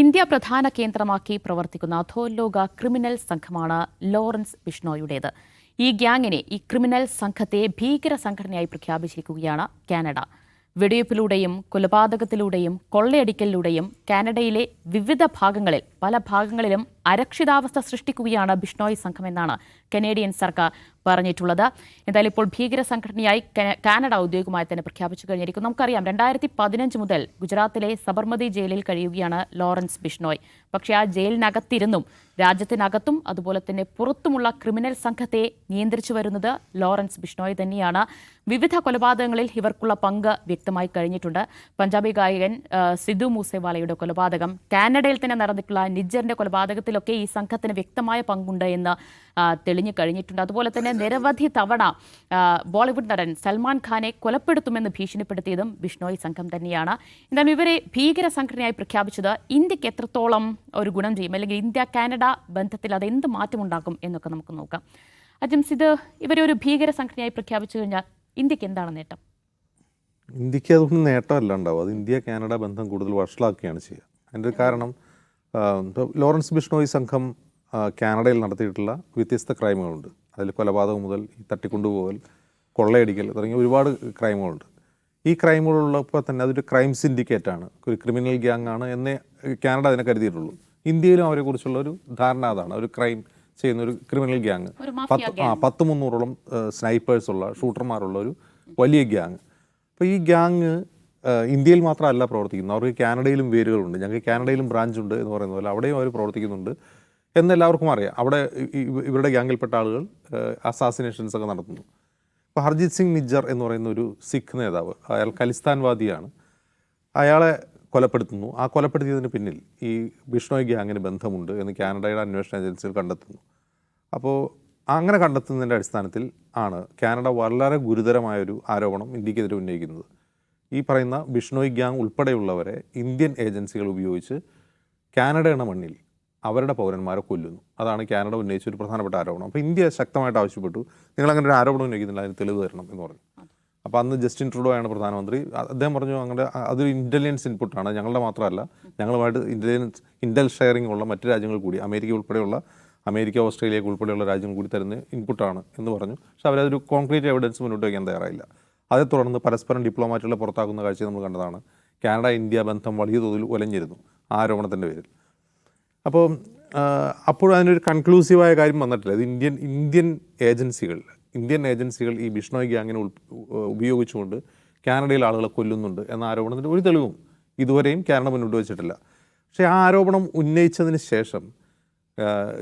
India പ്രധാന കേന്ദ്രമാക്കി പ്രവർത്തിക്കുന്ന അധോലോക ക്രിമിനൽ സംഘമാണ് ലോറൻസ് ബിഷ്ണോയുടേത് ഈ ഗ്യാങ്ങിനെ ഈ ക്രിമിനൽ സംഘത്തെ ഭീകര സംഘടനയായി പ്രഖ്യാപിച്ചിരിക്കുകയാണ് കാനഡ. വെടിവയ്പ്പിലൂടെയും കൊലപാതകത്തിലൂടെയും കൊള്ളയടിക്കലിലൂടെയും കാനഡയിലെ വിവിധ ഭാഗങ്ങളിൽ പല ഭാഗങ്ങളിലും അരക്ഷിതാവസ്ഥ സൃഷ്ടിക്കുകയാണ് ബിഷ്ണോയ് സംഘമെന്നാണ് കനേഡിയൻ സർക്കാർ പറഞ്ഞിട്ടുള്ളത്. എന്തായാലും ഇപ്പോൾ ഭീകര സംഘടനയായി കാനഡ ഔദ്യോഗികമായി തന്നെ പ്രഖ്യാപിച്ചു കഴിഞ്ഞിരിക്കുന്നു. നമുക്കറിയാം രണ്ടായിരത്തി പതിനഞ്ച് മുതൽ ഗുജറാത്തിലെ സബർമതി ജയിലിൽ കഴിയുകയാണ് ലോറൻസ് ബിഷ്ണോയ് പക്ഷേ ആ ജയിലിനകത്തിരുന്നും രാജ്യത്തിനകത്തും അതുപോലെ തന്നെ പുറത്തുമുള്ള ക്രിമിനൽ സംഘത്തെ നിയന്ത്രിച്ചു വരുന്നത് ലോറൻസ് ബിഷ്ണോയ് തന്നെയാണ്. വിവിധ കൊലപാതകങ്ങളിൽ ഇവർക്കുള്ള പങ്ക് വ്യക്തമായി കഴിഞ്ഞിട്ടുണ്ട്. പഞ്ചാബി ഗായകൻ സിദ്ധു മൂസേവാലയുടെ കൊലപാതകം കാനഡയിൽ തന്നെ നടന്നിട്ടുള്ള നിജ്ജറിന്റെ കൊലപാതകത്തിലൊക്കെ ഈ സംഘത്തിന് വ്യക്തമായ പങ്കുണ്ട് എന്ന് തെളിഞ്ഞു കഴിഞ്ഞിട്ടുണ്ട്. അതുപോലെ തന്നെ നിരവധി തവണ ബോളിവുഡ് നടൻ സൽമാൻ ഖാനെ കൊലപ്പെടുത്തുമെന്ന് ഭീഷണിപ്പെടുത്തിയതും ബിഷ്ണോയ് സംഘം തന്നെയാണ്. എന്നാലും ഇവരെ ഭീകര സംഘടനയായി പ്രഖ്യാപിച്ചത് ഇന്ത്യയ്ക്ക് എത്രത്തോളം ഒരു ഗുണം ചെയ്യും? അല്ലെങ്കിൽ ഇന്ത്യ കാനഡ ബന്ധത്തിൽ അത് എന്ത് മാറ്റമുണ്ടാക്കും എന്നൊക്കെ നമുക്ക് നോക്കാം. അജംസ് ഇത് ഇവരെ ഒരു ഭീകര സംഘടനയായി പ്രഖ്യാപിച്ചു കഴിഞ്ഞാൽ ഇന്ത്യയ്ക്ക് എന്താണ് നേട്ടം? ഇന്ത്യയ്ക്ക് അതുകൊണ്ട് നേട്ടമല്ല ഉണ്ടാവും അത് ഇന്ത്യ കാനഡ ബന്ധം കൂടുതൽ വഷളാക്കുകയാണ് ചെയ്യുക. അതിന്റെ കാരണം ലോറൻസ് ബിഷ്ണോയ് സംഘം കാനഡയിൽ നടത്തിയിട്ടുള്ള വ്യത്യസ്ത ക്രൈമുകളുണ്ട്. അതിൽ കൊലപാതകം മുതൽ തട്ടിക്കൊണ്ടുപോകൽ കൊള്ളയടിക്കൽ തുടങ്ങിയ ഒരുപാട് ക്രൈമുകളുണ്ട്. ഈ ക്രൈമുകളുള്ളപ്പോൾ തന്നെ അതൊരു ക്രൈം സിൻഡിക്കേറ്റ് ആണ് ഒരു ക്രിമിനൽ ഗ്യാങ് ആണ് എന്നേ കാനഡ അതിനെ കരുതിയിട്ടുള്ളൂ. ഇന്ത്യയിലും അവരെക്കുറിച്ചുള്ള ഒരു ധാരണ അതാണ്. ഒരു ക്രൈം ചെയ്യുന്ന ഒരു ക്രിമിനൽ ഗ്യാങ്. പത്ത് ആ പത്ത് മുന്നൂറോളം സ്നൈപ്പേഴ്സുള്ള ഷൂട്ടർമാരുള്ള ഒരു വലിയ ഗ്യാങ്. അപ്പോൾ ഈ ഗ്യാങ് ഇന്ത്യയിൽ മാത്രമല്ല പ്രവർത്തിക്കുന്നത്. അവർക്ക് കാനഡയിലും വേരുകളുണ്ട്. ഞങ്ങൾക്ക് കാനഡയിലും ബ്രാഞ്ച് ഉണ്ട് എന്ന് പറയുന്ന പോലെ അവിടെയും അവർ പ്രവർത്തിക്കുന്നുണ്ട്. എന്ന് എല്ലാവർക്കും അറിയാം. അവിടെ ഇവരുടെ ഗ്യാങ്ങിൽപ്പെട്ട ആളുകൾ അസാസിനേഷൻസ് ഒക്കെ നടത്തുന്നു. അപ്പോൾ ഹർജിത് സിംഗ് നിജ്ജർ എന്ന് പറയുന്ന ഒരു സിഖ് നേതാവ് അയാൾ ഖലിസ്ഥാൻവാദിയാണ്. അയാളെ കൊലപ്പെടുത്തുന്നു. ആ കൊലപ്പെടുത്തിയതിന് പിന്നിൽ ഈ ബിഷ്ണോയ് ഗ്യാങ്ങിന് ബന്ധമുണ്ട് എന്ന് കാനഡയുടെ അന്വേഷണ ഏജൻസികൾ കണ്ടെത്തുന്നു. അപ്പോൾ അങ്ങനെ കണ്ടെത്തുന്നതിന്റെ അടിസ്ഥാനത്തിൽ ആണ് കാനഡ വളരെ ഗുരുതരമായൊരു ആരോപണം ഇന്ത്യക്കെതിരെ ഉന്നയിക്കുന്നത്. ഈ പറയുന്ന ബിഷ്ണോയ് ഗ്യാങ് ഉൾപ്പെടെയുള്ളവരെ ഇന്ത്യൻ ഏജൻസികൾ ഉപയോഗിച്ച് കാനഡയുടെ മണ്ണിൽ അവരുടെ പൗരന്മാരെ കൊല്ലുന്നു. അതാണ് കാനഡ ഉന്നയിച്ച ഒരു പ്രധാനപ്പെട്ട ആരോപണം. അപ്പോൾ ഇന്ത്യ ശക്തമായിട്ട് ആവശ്യപ്പെട്ടു. നിങ്ങൾ അങ്ങനെ ഒരു ആരോപണം ഉന്നയിക്കുന്നില്ല അതിന് തെളിവ് തരണം എന്ന് പറഞ്ഞു. അപ്പോൾ അന്ന് ജസ്റ്റിൻ ട്രൂഡോ ആണ് പ്രധാനമന്ത്രി അദ്ദേഹം പറഞ്ഞു അങ്ങനെ അതൊരു ഇന്റലിജൻസ് ഇൻപുട്ടാണ് ഞങ്ങളുടെ മാത്രമല്ല ഞങ്ങളുമായിട്ട് ഇന്റലിജൻസ് ഇന്റൽ ഷെയറിംഗ് ഉള്ള മറ്റ് രാജ്യങ്ങൾ കൂടി അമേരിക്ക ഉൾപ്പെടെയുള്ള അമേരിക്ക ഓസ്ട്രേലിയ ഉൾപ്പെടെയുള്ള രാജ്യങ്ങൾ കൂടി തരുന്ന ഇൻപുട്ടാണ് എന്ന് പറഞ്ഞു. പക്ഷേ അവരതൊരു കോൺക്രീറ്റ് എവിഡൻസ് മുന്നോട്ട് വയ്ക്കാൻ തയ്യാറായില്ല. അതേ തുടർന്ന് പരസ്പരം ഡിപ്ലോമാറ്റുകളെ പുറത്താക്കുന്ന കാഴ്ച നമ്മൾ കണ്ടതാണ്. കാനഡ ഇന്ത്യ ബന്ധം വലിയ തോതിൽ ഒലഞ്ഞിരുന്നു ആരോപണത്തിന്റെ പേരിൽ. അപ്പോൾ അപ്പോഴും അതിനൊരു കൺക്ലൂസീവായ കാര്യം വന്നിട്ടില്ല. ഇത് ഇന്ത്യൻ ഇന്ത്യൻ ഏജൻസികൾ ഇന്ത്യൻ ഏജൻസികൾ ഈ ബിഷ്ണോയ് ഗ്യാങ്ങിനെ ഉപയോഗിച്ചുകൊണ്ട് കാനഡയിൽ ആളുകളെ കൊല്ലുന്നുണ്ട് എന്ന ആരോപണത്തിന് ഒരു തെളിവും ഇതുവരെയും കാനഡ മുന്നോട്ട് വെച്ചിട്ടില്ല. പക്ഷേ ആ ആരോപണം ഉന്നയിച്ചതിന് ശേഷം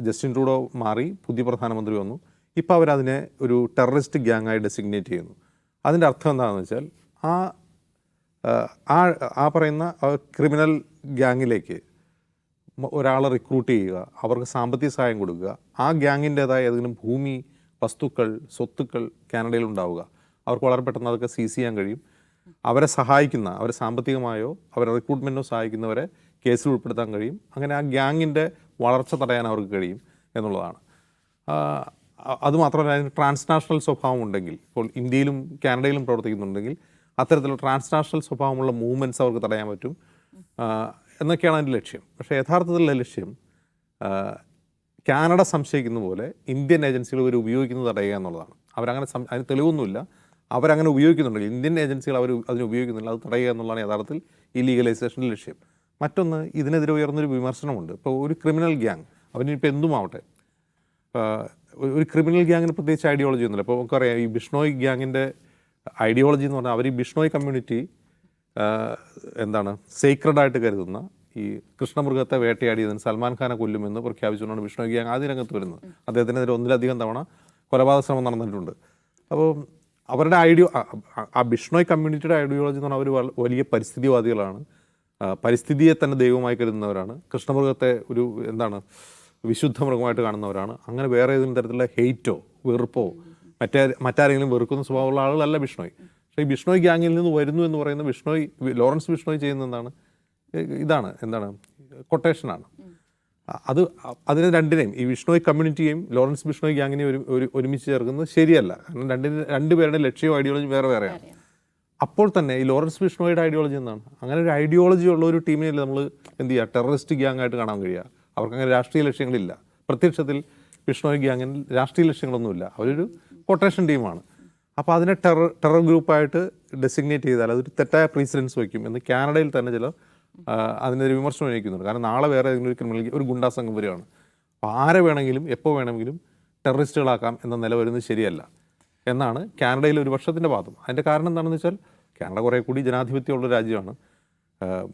ജസ്റ്റിൻ ട്രൂഡോ മാറി പുതിയ പ്രധാനമന്ത്രി വന്നു. ഇപ്പോൾ അവരതിനെ ഒരു ടെററിസ്റ്റ് ഗ്യാങ്ങായി ഡെസിഗ്നേറ്റ് ചെയ്യുന്നു. അതിന്റെ അർത്ഥം എന്താണെന്ന് വെച്ചാൽ ആ ആ പറയുന്ന ക്രിമിനൽ ഗ്യാങ്ങിലേക്ക് ഒരാളെ റിക്രൂട്ട് ചെയ്യുക അവർക്ക് സാമ്പത്തിക സഹായം കൊടുക്കുക ആ ഗ്യാങ്ങിന്റെതായ ഏതെങ്കിലും ഭൂമി വസ്തുക്കൾ സ്വത്തുക്കൾ കാനഡയിൽ ഉണ്ടാവുക. അവർക്ക് വളരെ പെട്ടെന്ന് അതൊക്കെ സീസ് ചെയ്യാൻ കഴിയും. അവരെ സഹായിക്കുന്ന അവരെ സാമ്പത്തികമായോ അവരെ റിക്രൂട്ട്മെന്റോ സഹായിക്കുന്നവരെ കേസിൽ ഉൾപ്പെടുത്താൻ കഴിയും. അങ്ങനെ ആ ഗ്യാങ്ങിന്റെ വളർച്ച തടയാൻ അവർക്ക് കഴിയും എന്നുള്ളതാണ്. അതുമാത്രമല്ല അതിന് ട്രാൻസ്നാഷണൽ സ്വഭാവം ഉണ്ടെങ്കിൽ ഇപ്പോൾ ഇന്ത്യയിലും കാനഡയിലും പ്രവർത്തിക്കുന്നുണ്ടെങ്കിൽ അത്തരത്തിലുള്ള ട്രാൻസ്നാഷണൽ സ്വഭാവമുള്ള മൂവ്മെന്റ്സ് അവർക്ക് തടയാൻ പറ്റും. എന്നൊക്കെയാണ് അതിന്റെ ലക്ഷ്യം. പക്ഷേ യഥാർത്ഥത്തിലുള്ള ലക്ഷ്യം കാനഡ സംശയിക്കുന്ന പോലെ ഇന്ത്യൻ ഏജൻസികൾ ഇവർ ഉപയോഗിക്കുന്നത് തടയുക എന്നുള്ളതാണ്. അവരങ്ങനെ സം അതിന് തെളിവൊന്നുമില്ല. അവരങ്ങനെ ഉപയോഗിക്കുന്നുണ്ടെങ്കിൽ ഇന്ത്യൻ ഏജൻസികൾ അവർ അതിന് ഉപയോഗിക്കുന്നില്ല. അത് തടയുക എന്നുള്ളതാണ് യഥാർത്ഥത്തിൽ ഈ ലീഗലൈസേഷന്റെ ലക്ഷ്യം. മറ്റൊന്ന് ഇതിനെതിരെ ഉയർന്നൊരു വിമർശനമുണ്ട്. ഇപ്പോൾ ഒരു ക്രിമിനൽ ഗ്യാങ് അവനിപ്പോൾ എന്തുമാവട്ടെ ഒരു- ക്രിമിനൽ ഗ്യാങ്ങിന് പ്രത്യേകിച്ച് ഐഡിയോളജി ഒന്നുമില്ല. അപ്പോൾ നമുക്കറിയാം ഈ ബിഷ്ണോയ് ഗ്യാങ്ങിന്റെ ഐഡിയോളജി എന്ന് പറഞ്ഞാൽ അവർ ഈ ബിഷ്ണോയ് കമ്മ്യൂണിറ്റി എന്താണ് സീക്രഡ് ആയിട്ട് കരുതുന്ന ഈ കൃഷ്ണമൃഗത്തെ വേട്ടയാടിയതിന് സൽമാൻ ഖാനെ കൊല്ലുമെന്ന് പ്രഖ്യാപിച്ചുകൊണ്ടാണ് വിഷ്ണു ഗ്യാങ് ആദ്യ രംഗത്ത് വരുന്നത്. അദ്ദേഹത്തിനെതിരെ ഒന്നിലധികം തവണ കൊലപാതക ശ്രമം നടന്നിട്ടുണ്ട്. അപ്പോൾ അവരുടെ ഐഡിയോ ആ- ബിഷ്ണോയ് കമ്മ്യൂണിറ്റിയുടെ ഐഡിയോളജി എന്ന് പറഞ്ഞാൽ അവർ വലിയ പരിസ്ഥിതിവാദികളാണ്. പരിസ്ഥിതിയെ തന്നെ ദൈവമായി കരുതുന്നവരാണ്. കൃഷ്ണമൃഗത്തെ ഒരു എന്താണ് വിശുദ്ധ മൃഗമായിട്ട് കാണുന്നവരാണ്. അങ്ങനെ വേറെ ഏതെങ്കിലും തരത്തിലുള്ള ഹെയ്റ്റോ വെറുപ്പോ മറ്റേ മറ്റാരെങ്കിലും വെറുക്കുന്ന സ്വഭാവമുള്ള ആളുകളല്ല ബിഷ്ണോയ് പക്ഷേ ഈ ബിഷ്ണോയ് ഗ്യാങ്ങിൽ നിന്ന് വരുന്നു എന്ന് പറയുന്ന ബിഷ്ണോയ് ലോറൻസ് ബിഷ്ണോയ് ചെയ്യുന്ന എന്താണ്? ഇതാണ് എന്താണ്? കൊട്ടേഷനാണ്. അത് അതിന് രണ്ടിനെയും ഈ വിഷ്ണോയ് കമ്മ്യൂണിറ്റിയെയും ലോറൻസ് ബിഷ്ണോയ് ഗ്യാങ്ങിനെയും ഒരു ഒരു ഒരുമിച്ച് ചേർക്കുന്നത് ശരിയല്ല. കാരണം രണ്ടിന് രണ്ടുപേരുടെ ലക്ഷ്യവും ഐഡിയോളജിയും വേറെ വേറെയാണ്. അപ്പോൾ തന്നെ ഈ ലോറൻസ് ബിഷ്ണോയുടെ ഐഡിയോളജി എന്നാണ് അങ്ങനെ ഒരു ഐഡിയോളജി ഉള്ള ഒരു ടീമിനെ നമ്മൾ എന്ത് ചെയ്യുക? ടെററിസ്റ്റ് ഗ്യാങ് ആയിട്ട് കാണാൻ കഴിയുക. അവർക്ക് അങ്ങനെ രാഷ്ട്രീയ ലക്ഷ്യങ്ങളില്ല. പ്രത്യക്ഷത്തിൽ ബിഷ്ണോയ് ഗ്യാങ്ങിന് രാഷ്ട്രീയ ലക്ഷ്യങ്ങളൊന്നുമില്ല. അവരൊരു കൊട്ടേഷൻ ടീമാണ് അപ്പോൾ അതിനെ ടെറർ ടെറർ ഗ്രൂപ്പായിട്ട് ഡെസിഗ്നേറ്റ് ചെയ്താൽ അതൊരു തെറ്റായ പ്രീസിഡൻസ് വയ്ക്കും എന്ന് കാനഡയിൽ തന്നെ ചില അതിനൊരു വിമർശനം ഉന്നയിക്കുന്നുണ്ട്. കാരണം നാളെ വേറെ ഏതെങ്കിലും ഒരു ക്രിമിനൽ ഒരു ഗുണ്ടാ സംഘം വരികയാണ്. അപ്പോൾ ആരെ വേണമെങ്കിലും എപ്പോൾ വേണമെങ്കിലും ടെററിസ്റ്റുകളാക്കാം എന്ന നില വരുന്നത് ശരിയല്ല എന്നാണ് കാനഡയിലെ ഒരു വർഷത്തിന്റെ വാദം. അതിന്റെ കാരണം എന്താണെന്ന് വെച്ചാൽ കാനഡ കുറേ കൂടി ജനാധിപത്യമുള്ള രാജ്യമാണ്.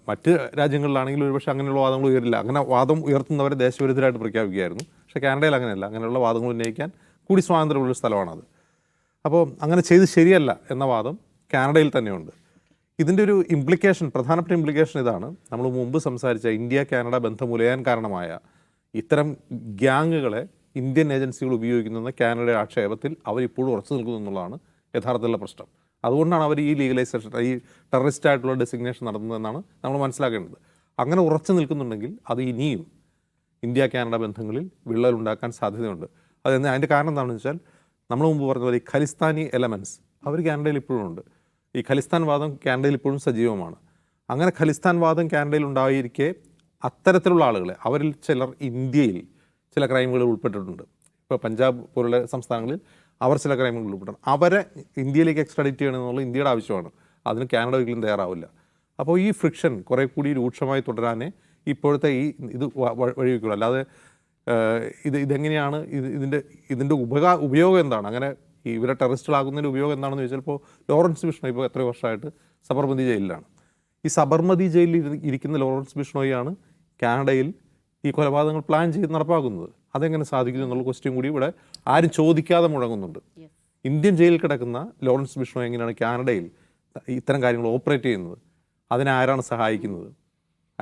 മറ്റ് രാജ്യങ്ങളിലാണെങ്കിൽ ഒരുപക്ഷെ അങ്ങനെയുള്ള വാദങ്ങൾ ഉയരില്ല. അങ്ങനെ വാദം ഉയർത്തുന്നവരെ ദേശവിരുദ്ധരായിട്ട് പ്രഖ്യാപിക്കുകയായിരുന്നു. പക്ഷേ കാനഡയിൽ അങ്ങനെയല്ല. അങ്ങനെയുള്ള വാദങ്ങൾ ഉന്നയിക്കാൻ കൂടി സ്വാതന്ത്ര്യമുള്ള സ്ഥലമാണത്. അപ്പോൾ അങ്ങനെ ചെയ്ത് ശരിയല്ല എന്ന വാദം കാനഡയിൽ തന്നെയുണ്ട്. ഇതിന്റെ ഒരു ഇംപ്ലിക്കേഷൻ പ്രധാനപ്പെട്ട ഇംപ്ലിക്കേഷൻ ഇതാണ്. നമ്മൾ മുമ്പ് സംസാരിച്ച ഇന്ത്യ കാനഡ ബന്ധം ഉലയാൻ കാരണമായ ഇത്തരം ഗ്യാങ്ങുകളെ ഇന്ത്യൻ ഏജൻസികൾ ഉപയോഗിക്കുന്ന കാനഡയുടെ ആക്ഷേപത്തിൽ അവരിപ്പോഴും ഉറച്ചു നിൽക്കുന്നു എന്നുള്ളതാണ് യഥാർത്ഥത്തിലുള്ള പ്രശ്നം. അതുകൊണ്ടാണ് അവർ ഈ ലീഗലൈസേഷൻ ഈ ടെററിസ്റ്റ് ആയിട്ടുള്ള ഡെസിഗ്നേഷൻ നടത്തുന്നതെന്നാണ് നമ്മൾ മനസ്സിലാക്കേണ്ടത്. അങ്ങനെ ഉറച്ചു നിൽക്കുന്നുണ്ടെങ്കിൽ അത് ഇനിയും ഇന്ത്യ കാനഡ ബന്ധങ്ങളിൽ വിള്ളലുണ്ടാക്കാൻ സാധ്യതയുണ്ട്. അത് എന്ന് അതിന്റെ കാരണം എന്താണെന്ന് വെച്ചാൽ നമ്മൾ മുമ്പ് പറഞ്ഞ പോലെ ഈ ഖലിസ്ഥാനി എലമെന്റ്സ് അവർ കാനഡയിൽ ഇപ്പോഴും ഉണ്ട്. ഈ ഖലിസ്ഥാൻ വാദം കാനഡയിൽ ഇപ്പോഴും സജീവമാണ്. അങ്ങനെ ഖലിസ്ഥാൻ വാദം കാനഡയിൽ ഉണ്ടായിരിക്കെ അത്തരത്തിലുള്ള ആളുകളെ അവരിൽ ചിലർ ഇന്ത്യയിൽ ചില ക്രൈമുകൾ ഉൾപ്പെട്ടിട്ടുണ്ട്. ഇപ്പോൾ പഞ്ചാബ് പോലുള്ള സംസ്ഥാനങ്ങളിൽ അവർ ചില ക്രൈമുകളിൽ ഉൾപ്പെട്ടിട്ടുണ്ട്. അവരെ ഇന്ത്യയിലേക്ക് എക്സ്ട്രാഡിറ്റ് ചെയ്യണമെന്നുള്ള ഇന്ത്യയുടെ ആവശ്യമാണ്. അതിന് കാനഡ ഒരിക്കലും തയ്യാറാവില്ല. അപ്പോൾ ഈ ഫ്രിക്ഷൻ കുറേ കൂടി രൂക്ഷമായി തുടരാനേ ഇപ്പോഴത്തെ ഈ ഇത് വഴിവെക്കുള്ളൂ. അല്ലാതെ ഇത് ഇതെങ്ങനെയാണ്? ഇത് ഇതിന്റെ ഇതിന്റെ ഉപകാ ഉപയോഗം എന്താണ്? അങ്ങനെ ഇവരെ ടെററിസ്റ്റുകളാകുന്നതിന്റെ ഉപയോഗം എന്താണെന്ന് ചോദിച്ചാൽ ഇപ്പോൾ ലോറൻസ് ബിഷ്ണോ ഇപ്പോൾ എത്ര വർഷമായിട്ട് സബർമതി ജയിലിലാണ്. ഈ സബർമതി ജയിലിൽ ഇരി- ഇരിക്കുന്ന ലോറൻസ് ബിഷ്ണോയാണ് കാനഡയിൽ ഈ കൊലപാതകങ്ങൾ പ്ലാൻ ചെയ്ത് നടപ്പാക്കുന്നത്. അതെങ്ങനെ സാധിക്കുന്നു എന്നുള്ള ക്വസ്റ്റ്യൻ കൂടി ഇവിടെ ആരും ചോദിക്കാതെ മുഴങ്ങുന്നുണ്ട്. ഇന്ത്യൻ ജയിലിൽ കിടക്കുന്ന ലോറൻസ് ബിഷ്ണോ എങ്ങനെയാണ് കാനഡയിൽ ഇത്തരം കാര്യങ്ങൾ ഓപ്പറേറ്റ് ചെയ്യുന്നത്? അതിനാരാണ് സഹായിക്കുന്നത്?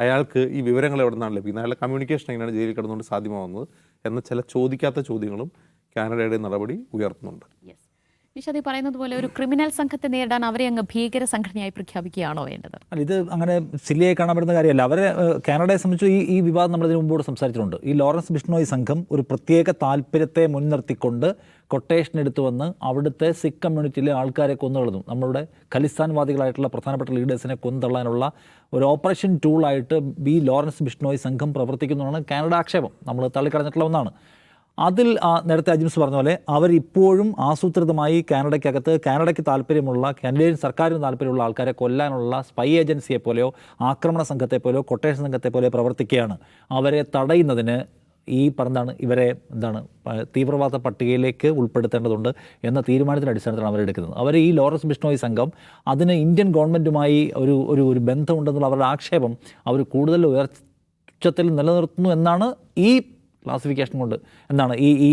അയാൾക്ക് ഈ വിവരങ്ങൾ എവിടെ നിന്നാണ് ലഭിക്കുന്നത്? അയാളുടെ കമ്മ്യൂണിക്കേഷൻ എങ്ങനെയാണ് ജയിലിൽ കിടന്നുകൊണ്ട് സാധ്യമാവുന്നത്? എന്ന ചില ചോദിക്കാത്ത ചോദ്യങ്ങളും കാനഡയുടെ നടപടി ഉയർത്തുന്നുണ്ട്. യെസ് നിഷാദ് ഈ പറയുന്നത് പോലെ ഒരു ക്രിമിനൽ സംഘത്തെ നേരിടാൻ അവരെ അങ്ങ് ഭീകര സംഘടനയായി പ്രഖ്യാപിക്കുകയാണോ വേണ്ടത്? അല്ല ഇത് അങ്ങനെ സില്ലിയായി കാണപ്പെടുന്ന കാര്യമല്ല. അവരെ കാനഡയെ സംബന്ധിച്ച് ഈ ഈ വിവാദം നമ്മൾ ഇതിനു മുമ്പോട് സംസാരിച്ചിട്ടുണ്ട്. ഈ ലോറൻസ് ബിഷ്ണോയ് സംഘം ഒരു പ്രത്യേക താല്പര്യത്തെ മുൻനിർത്തിക്കൊണ്ട് കൊട്ടേഷൻ എടുത്തു വന്ന് അവിടുത്തെ സിഖ് കമ്മ്യൂണിറ്റിയിലെ ആൾക്കാരെ കൊന്നുകളഞ്ഞു. നമ്മളുടെ ഖലിസ്ഥാൻവാദികളായിട്ടുള്ള പ്രധാനപ്പെട്ട ലീഡേഴ്സിനെ കൊന്നുതള്ളാനുള്ള ഒരു ഓപ്പറേഷൻ ടൂളായിട്ട് ബി ലോറൻസ് ബിഷ്ണോയ് സംഘം പ്രവർത്തിക്കുന്നതാണ് കാനഡ ആക്ഷേപം നമ്മൾ തള്ളിക്കളഞ്ഞിട്ടുള്ള ഒന്നാണ്. അതിൽ നേരത്തെ അജിംസ് പറഞ്ഞ പോലെ അവരിപ്പോഴും ആസൂത്രിതമായി കാനഡയ്ക്കകത്ത് കാനഡയ്ക്ക് താല്പര്യമുള്ള കാനഡിയൻ സർക്കാരിന് താല്പര്യമുള്ള ആൾക്കാരെ കൊല്ലാനുള്ള സ്പൈ ഏജൻസിയെ പോലെയോ ആക്രമണ സംഘത്തെ പോലെയോ കൊട്ടേഷൻ സംഘത്തെ പോലെയോ പ്രവർത്തിക്കുകയാണ്. അവരെ തടയുന്നതിന് ഈ പറഞ്ഞതാണ് ഇവരെ എന്താണ് തീവ്രവാദ പട്ടികയിലേക്ക് ഉൾപ്പെടുത്തേണ്ടതുണ്ട് എന്ന തീരുമാനത്തിന്റെ അടിസ്ഥാനത്തിലാണ് അവരെടുക്കുന്നത് അവർ ഈ ലോറൻസ് ബിഷ്ണോയ് സംഘം അതിന് ഇന്ത്യൻ ഗവൺമെന്റുമായി ഒരു ഒരു ഒരു ബന്ധമുണ്ടെന്നുള്ള അവരുടെ ആക്ഷേപം അവർ കൂടുതൽ ഉയർച്ചത്തിൽ നിലനിർത്തുന്നു എന്നാണ് ഈ ക്ലാസിഫിക്കേഷൻ കൊണ്ട് എന്താണ് ഈ ഈ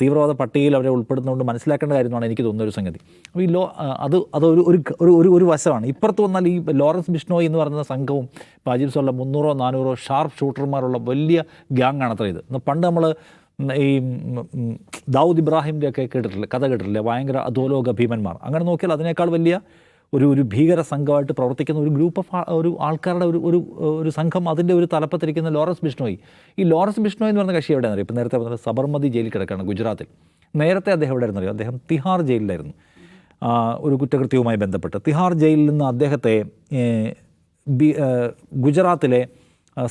തീവ്രവാദ പട്ടികയിൽ അവരെ ഉൾപ്പെടുന്നതുകൊണ്ട് മനസ്സിലാക്കേണ്ട കാര്യമാണ് എനിക്ക് തോന്നുന്ന ഒരു സംഗതി. അപ്പോൾ ഈ ലോ അത് അതൊരു ഒരു ഒരു ഒരു വശമാണ്. ഇപ്പുറത്ത് വന്നാൽ ഈ ലോറൻസ് ബിഷ്ണോയ് എന്ന് പറയുന്ന സംഘവും ഇപ്പോൾ അജിബ്സുള്ള മുന്നൂറോ നാനൂറോ ഷാർപ്പ് ഷൂട്ടർമാരുള്ള വലിയ ഗ്യാങ് ആണ് അത്ര ഇത്. പണ്ട് നമ്മൾ ഈ ദാവൂദ് ഇബ്രാഹിമിന്റെ ഒക്കെ കേട്ടിട്ടില്ലേ? കഥ കേട്ടിട്ടില്ലേ? ഭയങ്കര അധോലോക ഭീമന്മാർ. അങ്ങനെ നോക്കിയാൽ അതിനേക്കാൾ വലിയ ഒരു ഒരു ഭീകര സംഘമായിട്ട് പ്രവർത്തിക്കുന്ന ഒരു ഗ്രൂപ്പ് ഓഫ് ഒരു ആൾക്കാരുടെ ഒരു ഒരു ഒരു സംഘം അതിന്റെ ഒരു തലപ്പത്തിരിക്കുന്ന ലോറൻസ് ബിഷ്ണോയി. ഈ ലോറൻസ് ബിഷ്ണോയി എന്ന് പറഞ്ഞ കക്ഷി എവിടെയാണെന്ന് അറിയാം ഇപ്പോൾ നേരത്തെ പറഞ്ഞത് സബർമതി ജയിലിൽ കിടക്കുകയാണ് ഗുജറാത്തിൽ. നേരത്തെ അദ്ദേഹം എവിടെയായിരുന്നു അറിയാം അദ്ദേഹം തിഹാർ ജയിലിലായിരുന്നു. ഒരു കുറ്റകൃത്യവുമായി ബന്ധപ്പെട്ട്. തിഹാർ ജയിലിൽ നിന്ന് അദ്ദേഹത്തെ ഗുജറാത്തിലെ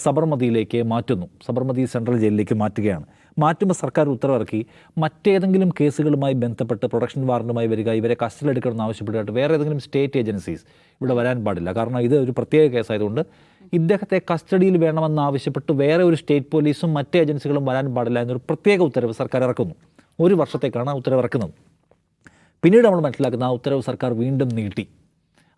സബർമതിയിലേക്ക് മാറ്റുന്നു. സബർമതി സെൻട്രൽ ജയിലിലേക്ക് മാറ്റുകയാണ്. മാറ്റുമ്പോൾ സർക്കാർ ഉത്തരവിറക്കി. മറ്റേതെങ്കിലും കേസുകളുമായി ബന്ധപ്പെട്ട് പ്രൊഡക്ഷൻ വാറണ്ടുമായി വരിക ഇവരെ കസ്റ്റഡിയിലെടുക്കണമെന്ന് ആവശ്യപ്പെട്ടിട്ട് വേറെ ഏതെങ്കിലും സ്റ്റേറ്റ് ഏജൻസീസ് ഇവിടെ വരാൻ പാടില്ല. കാരണം ഇത് ഒരു പ്രത്യേക കേസായതുകൊണ്ട് ഇദ്ദേഹത്തെ കസ്റ്റഡിയിൽ വേണമെന്ന് ആവശ്യപ്പെട്ട് വേറെ ഒരു സ്റ്റേറ്റ് പോലീസും മറ്റ് ഏജൻസികളും വരാൻ പാടില്ല എന്നൊരു പ്രത്യേക ഉത്തരവ് സർക്കാർ ഇറക്കുന്നു. ഒരു വർഷത്തേക്കാണ് ഉത്തരവ് ഇറക്കുന്നത് പിന്നീട് നമ്മൾ മനസ്സിലാക്കുന്ന ആ ഉത്തരവ് സർക്കാർ വീണ്ടും നീട്ടി.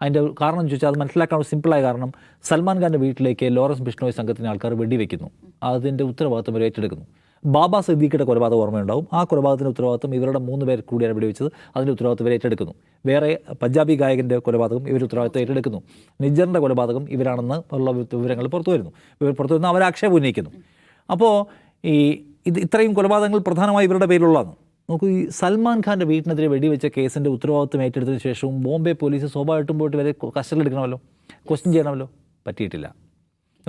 അതിന്റെ കാരണം ചോദിച്ചാൽ അത് മനസ്സിലാക്കാൻ സിമ്പിളായ കാരണം സൽമാൻ ഖാന്റെ വീട്ടിലേക്ക് ലോറൻസ് ബിഷ്ണോയ് സംഘത്തിന്റെ ആൾക്കാർ വെടിവെക്കുന്നു. അതിന്റെ ഉത്തരവാദിത്വം ഏറ്റെടുക്കുന്നു. ബാബ സിദ്ദീഖിയുടെ കൊലപാതകം ഓർമ്മയുണ്ടാവും. ആ കൊലപാതകത്തിന്റെ ഉത്തരവാദിത്വം ഇവരുടെ മൂന്ന് പേർ കൂടിയാണ് വെടിവെച്ചത്. അതിന്റെ ഉത്തരവാദിത്വം ഇവർ ഏറ്റെടുക്കുന്നു. വേറെ പഞ്ചാബി ഗായകന്റെ കൊലപാതകം ഇവർ ഉത്തരവാദിത്വം ഏറ്റെടുക്കുന്നു. നിജറിന്റെ കൊലപാതകം ഇവരാണെന്ന് ഉള്ള വിവരങ്ങൾ പുറത്തു വരുന്നു. ഇവർ പുറത്തു വരുന്ന അവർ ആക്ഷേപം ഉന്നയിക്കുന്നു. അപ്പോൾ ഈ ഇത് ഇത്രയും കൊലപാതകങ്ങൾ പ്രധാനമായി ഇവരുടെ പേരിലുള്ളതാണ്. നോക്കൂ ഈ സൽമാൻ ഖാന്റെ വീട്ടിനെതിരെ വെടിവെച്ച കേസിന്റെ ഉത്തരവാദിത്വം ഏറ്റെടുത്തതിന് ശേഷവും ബോംബെ പോലീസ് സ്വാഭാവികമായിട്ടും പോയിട്ട് വരെ കസ്റ്റഡിയിൽ എടുക്കണമല്ലോ ക്വസ്റ്റ്യൻ ചെയ്യണമല്ലോ? പറ്റിയിട്ടില്ല.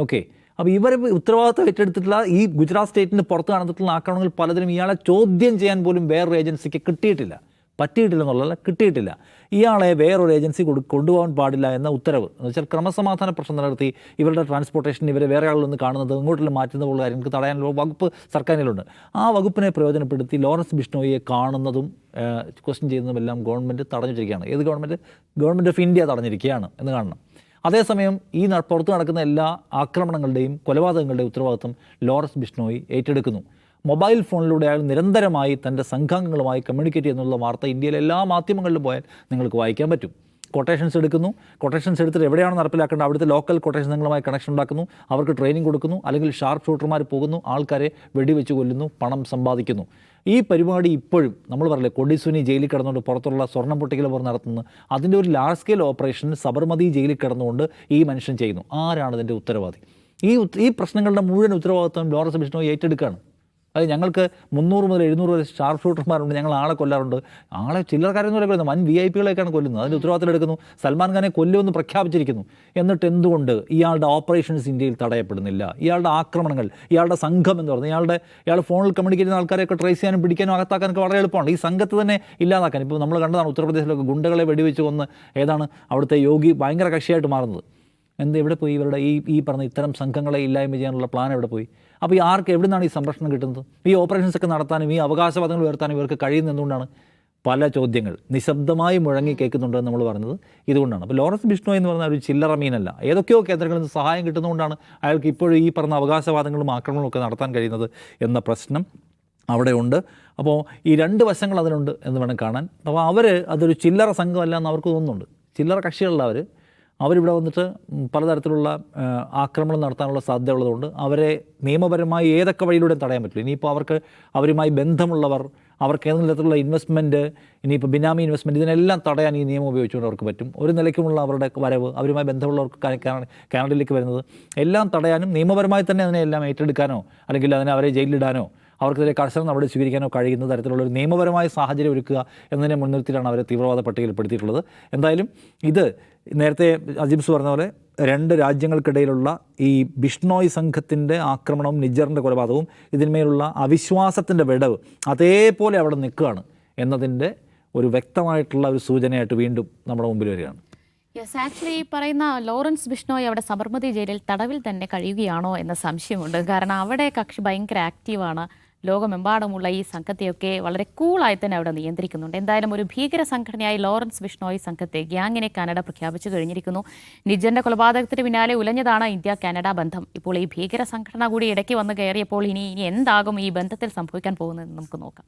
ഓക്കെ അപ്പോൾ ഇവരെ ഉത്തരവാദിത്വം ഏറ്റെടുത്തിട്ടുള്ള ഈ ഗുജറാത്ത് സ്റ്റേറ്റിന് പുറത്ത് നടന്നിട്ടുള്ള ആക്രമണങ്ങൾ പലതിനും ഇയാളെ ചോദ്യം ചെയ്യാൻ പോലും വേറൊരു ഏജൻസിക്ക് കിട്ടിയിട്ടില്ല. പറ്റിയിട്ടില്ല പറ്റിയിട്ടില്ലെന്നുള്ളതല്ല കിട്ടിയിട്ടില്ല. ഇയാളെ വേറൊരു ഏജൻസി കൊടു കൊണ്ടുപോകാൻ പാടില്ല എന്ന ഉത്തരവ്. എന്ന് വെച്ചാൽ ക്രമസമാധാന പ്രശ്നം നടത്തി ഇവരുടെ ട്രാൻസ്പോർട്ടേഷൻ ഇവരെ വേറെ ആളിലൊന്ന് കാണുന്നത് ഇങ്ങോട്ടുള്ള മാറ്റുന്ന പോലുള്ള കാര്യങ്ങൾക്ക് തടയാനുള്ള വകുപ്പ് സർക്കാരിലുണ്ട് ആ വകുപ്പിനെ പ്രയോജനപ്പെടുത്തി ലോറൻസ് ബിഷ്ണോയിയെ കാണുന്നതും ക്വസ്റ്റ്യൻ ചെയ്യുന്നതുമെല്ലാം ഗവൺമെന്റ് തടഞ്ഞിരിക്കുകയാണ്. ഏത് ഗവൺമെന്റ് ഗവൺമെന്റ് ഓഫ് ഇന്ത്യ തടഞ്ഞിരിക്കുകയാണ് എന്ന് കാണണം. അതേസമയം ഈ പുറത്ത് നടക്കുന്ന എല്ലാ ആക്രമണങ്ങളുടെയും കൊലപാതകങ്ങളുടെയും ഉത്തരവാദിത്വം ലോറസ് ബിഷ്ണോയി ഏറ്റെടുക്കുന്നു. മൊബൈൽ ഫോണിലൂടെ അയാൾ നിരന്തരമായി തന്റെ സംഘാംഗങ്ങളുമായി കമ്മ്യൂണിക്കേറ്റ് ചെയ്യുന്നുള്ള വാർത്ത ഇന്ത്യയിലെ എല്ലാ മാധ്യമങ്ങളിലും പോയാൽ നിങ്ങൾക്ക് വായിക്കാൻ പറ്റും. കൊട്ടേഷൻസ് എടുക്കുന്നു. കൊട്ടേഷൻസ് എടുത്തിട്ട് എവിടെയാണ് നടപ്പിലാക്കേണ്ടത് അവിടുത്തെ ലോക്കൽ കൊട്ടേഷൻ നിങ്ങളുമായി കണക്ഷൻ ഉണ്ടാക്കുന്നു. അവർക്ക് ട്രെയിനിങ് കൊടുക്കുന്നു. അല്ലെങ്കിൽ ഷാർപ്പ് ഷൂട്ടർമാർ പോകുന്നു. ആൾക്കാരെ വെടിവെച്ച് കൊല്ലുന്നു. പണം സമ്പാദിക്കുന്നു. ഈ പരിപാടി ഇപ്പോഴും നമ്മൾ പറയില്ലേ കൊടിസുനി ജയിലിൽ കിടന്നുകൊണ്ട് പുറത്തുള്ള സ്വർണം പൊട്ടിക്കൽ പോലെ നടത്തുന്നു. അതിന്റെ ഒരു ലാർജ് സ്കെയിൽ ഓപ്പറേഷൻ സബർമതി ജയിലിൽ കിടന്നുകൊണ്ട് ഈ മനുഷ്യൻ ചെയ്യുന്നു. ആരാണ് ഇതിന്റെ ഉത്തരവാദി? ഈ ഈ പ്രശ്നങ്ങളുടെ മുഴുവൻ ഉത്തരവാദിത്വം ലോറൻസ് ബിഷ്ണോ ഏറ്റെടുക്കുകയാണ്. അത് ഞങ്ങൾക്ക് മുന്നൂറ് മുതൽ എഴുന്നൂറ് വരെ ഷാർപ്പ് ഷൂട്ടർമാരുണ്ട് ഞങ്ങൾ ആളെ കൊല്ലാറുണ്ട്. ആളെ ചില്ലറക്കാരൊന്നും കൊല്ലുന്നത് വൻ വി ഐ പികളെയൊക്കെയാണ് കൊല്ലുന്നത്. അതിന്റെ ഉത്തരവാദിത്തം എടുക്കുന്നു. സൽമാൻ ഖാനെ കൊല്ലുമെന്ന് പ്രഖ്യാപിച്ചിരിക്കുന്നു. എന്നിട്ട് എന്തുകൊണ്ട് ഇയാളുടെ ഓപ്പറേഷൻസ് ഇന്ത്യയിൽ തടയപ്പെടുന്നില്ല? ഇയാളുടെ ആക്രമണങ്ങൾ ഇയാളുടെ സംഘം എന്ന് പറയുന്നത് ഇയാളുടെ ഇയാൾ ഫോണിൽ കമ്മ്യൂണിക്കേറ്റ് ചെയ്യുന്ന ആൾക്കാരെയൊക്കെ ട്രേസ് ചെയ്യാനും പിടിക്കാനും അകത്താക്കാനൊക്കെ വളരെ എളുപ്പമാണ്. ഈ സംഘത്തെ തന്നെ ഇല്ലാതാക്കാൻ. ഇപ്പോൾ നമ്മൾ കണ്ടതാണ് ഉത്തർപ്രദേശിലൊക്കെ ഗുണ്ടകളെ വെടിവെച്ച് കൊന്ന് ഏതാണ് അവിടുത്തെ യോഗി ഭയങ്കര കക്ഷിയായിട്ട് മാറുന്നത്. എന്ത് എവിടെ പോയി ഇവരുടെ ഈ ഈ പറഞ്ഞ ഇത്തരം സംഘങ്ങളെ ഇല്ലായ്മ ചെയ്യാനുള്ള പ്ലാൻ എവിടെ പോയി? അപ്പോൾ ഈ ആർക്ക് എവിടെ നിന്നാണ് ഈ സംരക്ഷണം കിട്ടുന്നത്? ഈ ഓപ്പറേഷൻസ് ഒക്കെ നടത്താനും ഈ അവകാശവാദങ്ങൾ ഉയർത്താനും ഇവർക്ക് കഴിയുന്ന എന്തുകൊണ്ടാണ് പല ചോദ്യങ്ങൾ നിശബ്ദമായി മുഴങ്ങി കേൾക്കുന്നുണ്ടെന്ന് നമ്മൾ പറഞ്ഞത് ഇതുകൊണ്ടാണ്. അപ്പോൾ ലോറൻസ് ബിഷ്ണോ എന്ന് പറഞ്ഞ ഒരു ചില്ലറ മീനല്ല. ഏതൊക്കെയോ കേന്ദ്രങ്ങളിൽ നിന്ന് സഹായം കിട്ടുന്നതുകൊണ്ടാണ് അയാൾക്ക് ഇപ്പോഴും ഈ പറഞ്ഞ അവകാശവാദങ്ങളും ആക്രമണങ്ങളും ഒക്കെ നടത്താൻ കഴിയുന്നത് എന്ന പ്രശ്നം അവിടെ ഉണ്ട് അപ്പോൾ ഈ രണ്ട് വശങ്ങൾ അതിനുണ്ട് എന്ന് വേണം കാണാൻ. അപ്പോൾ അവർ അതൊരു ചില്ലറ സംഘമല്ല എന്ന് അവർക്ക് തോന്നുന്നുണ്ട്. ചില്ലറ കക്ഷികളുള്ള അവർ അവരിവിടെ വന്നിട്ട് പലതരത്തിലുള്ള ആക്രമണം നടത്താനുള്ള സാധ്യത ഉള്ളതുകൊണ്ട് അവരെ നിയമപരമായി ഏതൊക്കെ വഴിയിലൂടെ തടയാൻ പറ്റില്ല. ഇനിയിപ്പോൾ അവർക്ക് അവരുമായി ബന്ധമുള്ളവർ അവർക്ക് ഏതെങ്കിലും തരത്തിലുള്ള ഇൻവെസ്റ്റ്മെന്റ് ഇനിയിപ്പോൾ ബിനാമി ഇൻവെസ്റ്റ്മെന്റ് ഇതിനെല്ലാം തടയാൻ ഈ നിയമം ഉപയോഗിച്ചുകൊണ്ട് അവർക്ക് പറ്റും. ഒരു നിലയ്ക്കുമുള്ള അവരുടെ വരവ് അവരുമായി ബന്ധമുള്ളവർക്ക് കാനഡയിലേക്ക് വരുന്നത് എല്ലാം തടയാനും നിയമപരമായി തന്നെ അതിനെ എല്ലാം ഏറ്റെടുക്കാനോ അല്ലെങ്കിൽ അതിനെ അവരെ ജയിലിലിടാനോ അവർക്കെതിരെ കർശന നടപടി സ്വീകരിക്കാനോ കഴിയുന്ന തരത്തിലുള്ള ഒരു നിയമപരമായ സാഹചര്യം ഒരുക്കുക എന്നതിനെ മുൻനിർത്തിയിട്ടാണ് അവരെ തീവ്രവാദ പട്ടികയിൽപ്പെടുത്തിയിട്ടുള്ളത്. എന്തായാലും ഇത് നേരത്തെ അജിബ്സ് പറഞ്ഞ പോലെ രണ്ട് രാജ്യങ്ങൾക്കിടയിലുള്ള ഈ ബിഷ്ണോയ് സംഘത്തിന്റെ ആക്രമണവും നിജറിന്റെ കൊലപാതകവും ഇതിന്മേലുള്ള അവിശ്വാസത്തിന്റെ വിടവ് അതേപോലെ അവിടെ നിൽക്കുകയാണ് എന്നതിന്റെ ഒരു വ്യക്തമായിട്ടുള്ള ഒരു സൂചനയായിട്ട് വീണ്ടും നമ്മുടെ മുമ്പിൽ വരികയാണ്. യെസ് ആക്ച്വലി പറയുന്ന ലോറൻസ് ബിഷ്ണോയ് അവിടെ സബർമതി ജയിലിൽ തടവിൽ തന്നെ കഴിയുകയാണോ എന്ന സംശയമുണ്ട്. കാരണം അവിടെ കക്ഷി ഭയങ്കര ആക്റ്റീവാണ് ലോകമെമ്പാടുമുള്ള ഈ സംഘത്തെയൊക്കെ വളരെ കൂളായി തന്നെ അവിടെ നിയന്ത്രിക്കുന്നുണ്ട്. എന്തായാലും ഒരു ഭീകര സംഘടനയായി ലോറൻസ് ബിഷ്ണോയി സംഘത്തെ ഗ്യാങ്ങിനെ കാനഡ പ്രഖ്യാപിച്ചു കഴിഞ്ഞിരിക്കുന്നു. നിജന്റെ കൊലപാതകത്തിന് പിന്നാലെ ഉലഞ്ഞതാണ് ഇന്ത്യ കാനഡ ബന്ധം. ഇപ്പോൾ ഈ ഭീകര സംഘടന കൂടി ഇടയ്ക്ക് വന്ന് കയറിയപ്പോൾ ഇനി ഇനി എന്താകും ഈ ബന്ധത്തിൽ സംഭവിക്കാൻ പോകുന്നതെന്ന് നമുക്ക് നോക്കാം.